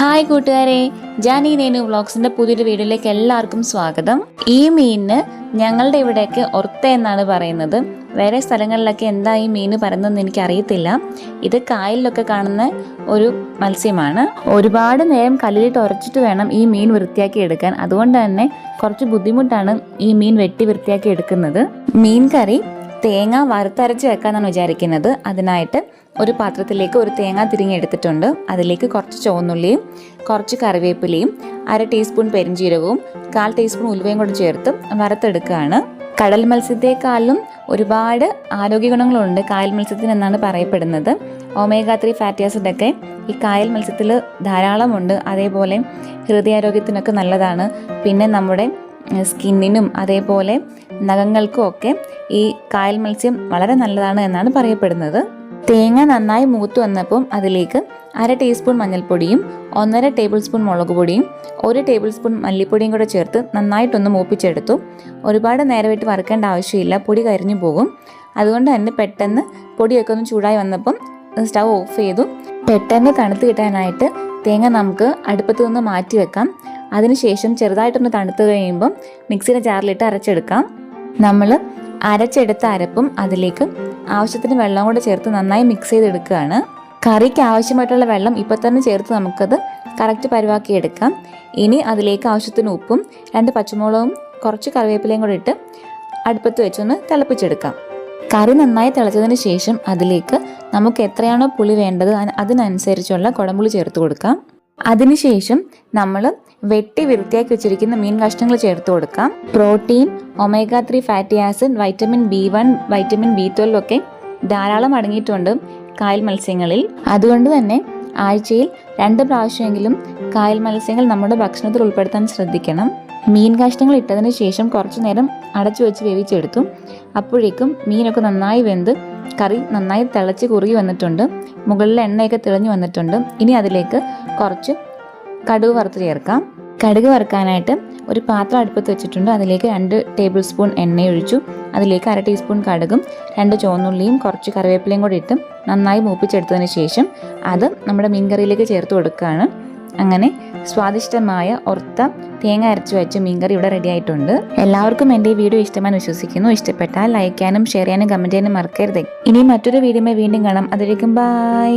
Hi കൂട്ടുകാരെ ജാനി നേനു വ്ളോഗ്സിന്റെ പുതിയൊരു വീഡിയോയിലേക്ക് എല്ലാവർക്കും സ്വാഗതം. ഈ മീനിന് ഞങ്ങളുടെ ഇവിടെയൊക്കെ ഒർത്ത എന്നാണ് പറയുന്നത്. വേറെ സ്ഥലങ്ങളിലൊക്കെ എന്താ ഈ മീൻ പറയുന്നതെന്ന് എനിക്ക് അറിയത്തില്ല ഇത് കായലിലൊക്കെ കാണുന്ന ഒരു മത്സ്യമാണ്. ഒരുപാട് നേരം കല്ലിലിട്ട് ഉരച്ചിട്ട് വേണം ഈ മീൻ വൃത്തിയാക്കി എടുക്കാൻ. അതുകൊണ്ട് തന്നെ കുറച്ച് ബുദ്ധിമുട്ടാണ് ഈ മീൻ വെട്ടി വൃത്തിയാക്കി എടുക്കുന്നത്. മീൻ കറി തേങ്ങ വറുത്തരച്ച് വെക്കാന്നാണ് വിചാരിക്കുന്നത്. അതിനായിട്ട് ഒരു പാത്രത്തിലേക്ക് ഒരു തേങ്ങ തിരിഞ്ഞെടുത്തിട്ടുണ്ട്. അതിലേക്ക് കുറച്ച് ചുവന്നുള്ളിയും കുറച്ച് കറിവേപ്പിലയും അര ടീസ്പൂൺ പെരിഞ്ചീരകവും കാൽ ടീസ്പൂൺ ഉലുവയും കൂടി ചേർത്ത് വറുത്തെടുക്കുകയാണ്. കടൽ മത്സ്യത്തെക്കാളും ഒരുപാട് ആരോഗ്യ ഗുണങ്ങളുണ്ട് കായൽ മത്സ്യത്തിന് എന്നാണ് പറയപ്പെടുന്നത്. ഒമേഗ ത്രീ ഫാറ്റി ആസിഡൊക്കെ ഈ കായൽ മത്സ്യത്തിൽ ധാരാളമുണ്ട്. അതേപോലെ ഹൃദയാരോഗ്യത്തിനൊക്കെ നല്ലതാണ്. പിന്നെ നമ്മുടെ സ്കിന്നിനും അതേപോലെ നഖങ്ങൾക്കും ഒക്കെ ഈ കായൽ മത്സ്യം വളരെ നല്ലതാണ് എന്നാണ് പറയപ്പെടുന്നത്. തേങ്ങ നന്നായി മൂത്ത് വന്നപ്പം അതിലേക്ക് അര ടീസ്പൂൺ മഞ്ഞൾപ്പൊടിയും ഒന്നര ടേബിൾ സ്പൂൺ മുളക് പൊടിയും ഒരു ടേബിൾ സ്പൂൺ മല്ലിപ്പൊടിയും കൂടെ ചേർത്ത് നന്നായിട്ടൊന്ന് മൂപ്പിച്ചെടുത്തു. ഒരുപാട് നേരമായിട്ട് വറുക്കേണ്ട ആവശ്യമില്ല പൊടി കരിഞ്ഞു പോകും. അതുകൊണ്ട് തന്നെ പെട്ടെന്ന് പൊടിയൊക്കെ ഒന്ന് ചൂടായി വന്നപ്പം സ്റ്റൗ ഓഫ് ചെയ്തു. പെട്ടെന്ന് തണുത്ത് കിട്ടാനായിട്ട് തേങ്ങ നമുക്ക് അടുപ്പത്ത് നിന്ന് മാറ്റി വെക്കാം അതിനുശേഷം ചെറുതായിട്ടൊന്ന് തണുത്ത് കഴിയുമ്പം മിക്സിയുടെ ജാറിലിട്ട് അരച്ചെടുക്കാം. നമ്മൾ അരച്ചെടുത്ത അരപ്പും അതിലേക്ക് ആവശ്യത്തിന് വെള്ളം കൂടെ ചേർത്ത് നന്നായി മിക്സ് ചെയ്തെടുക്കുകയാണ്. കറിക്ക് ആവശ്യമായിട്ടുള്ള വെള്ളം ഇപ്പം തന്നെ ചേർത്ത് നമുക്കത് കറക്റ്റ് പരുവാക്കി എടുക്കാം ഇനി അതിലേക്ക് ആവശ്യത്തിന് ഉപ്പും രണ്ട് പച്ചമുളകും കുറച്ച് കറിവേപ്പിലയും കൂടെ ഇട്ട് അടുപ്പത്ത് വെച്ചൊന്ന് തിളപ്പിച്ചെടുക്കാം. കറി നന്നായി തിളച്ചതിന് ശേഷം അതിലേക്ക് നമുക്ക് എത്രയാണോ പുളി വേണ്ടത് അതിനനുസരിച്ചുള്ള കുടംപുളി ചേർത്ത് കൊടുക്കാം. അതിനുശേഷം നമ്മൾ വെട്ടി വൃത്തിയാക്കി വെച്ചിരിക്കുന്ന മീൻ കഷ്ണങ്ങൾ ചേർത്ത് കൊടുക്കാം. Protein omega three fatty acid vitamin B one vitamin B twelve ഒക്കെ ധാരാളം അടങ്ങിയിട്ടുണ്ട് കായൽ മത്സ്യങ്ങളിൽ. അതുകൊണ്ട് തന്നെ ആഴ്ചയിൽ രണ്ട് പ്രാവശ്യമെങ്കിലും കായൽ മത്സ്യങ്ങൾ നമ്മുടെ ഭക്ഷണത്തിൽ ഉൾപ്പെടുത്താൻ ശ്രദ്ധിക്കണം. മീൻ കഷ്ണങ്ങൾ ഇട്ടതിന് ശേഷം കുറച്ചു നേരം അടച്ചു വെച്ച് വേവിച്ചെടുത്തു. അപ്പോഴേക്കും മീനൊക്കെ നന്നായി വെന്ത് കറി നന്നായി തിളച്ച് കുറുകി വന്നിട്ടുണ്ട്. മുകളിൽ എണ്ണയൊക്കെ തെളിഞ്ഞു വന്നിട്ടുണ്ട്. ഇനി അതിലേക്ക് കുറച്ച് കടുക് വറുത്ത് ചേർക്കാം. കടുക് വറുക്കാനായിട്ട് ഒരു പാത്രം അടുപ്പത്ത് വെച്ചിട്ടുണ്ട്. അതിലേക്ക് രണ്ട് ടേബിൾ സ്പൂൺ എണ്ണയൊഴിച്ചു അതിലേക്ക് അര ടീസ്പൂൺ കടുകും രണ്ട് ചുവന്നുള്ളിയും കുറച്ച് കറിവേപ്പിലയും കൂടി ഇട്ട് നന്നായി മൂപ്പിച്ചെടുത്തതിന് ശേഷം അത് നമ്മുടെ മീൻ കറിയിലേക്ക് ചേർത്ത് കൊടുക്കുകയാണ്. അങ്ങനെ സ്വാദിഷ്ടമായ ഒർത്ത തേങ്ങ അരച്ചു വെച്ച മീൻകറി ഇവിടെ റെഡി ആയിട്ടുണ്ട്. എല്ലാവർക്കും എന്റെ ഈ വീഡിയോ ഇഷ്ടമായി വിശ്വസിക്കുന്നു. ഇഷ്ടപ്പെട്ടാൽ ലൈക്ക് ചെയ്യാനും ഷെയർ ചെയ്യാനും കമന്റ് ചെയ്യാനും മറക്കരുത്. ഇനി മറ്റൊരു വീഡിയോ വീണ്ടും കാണാം. അതിലേക്കും ബൈ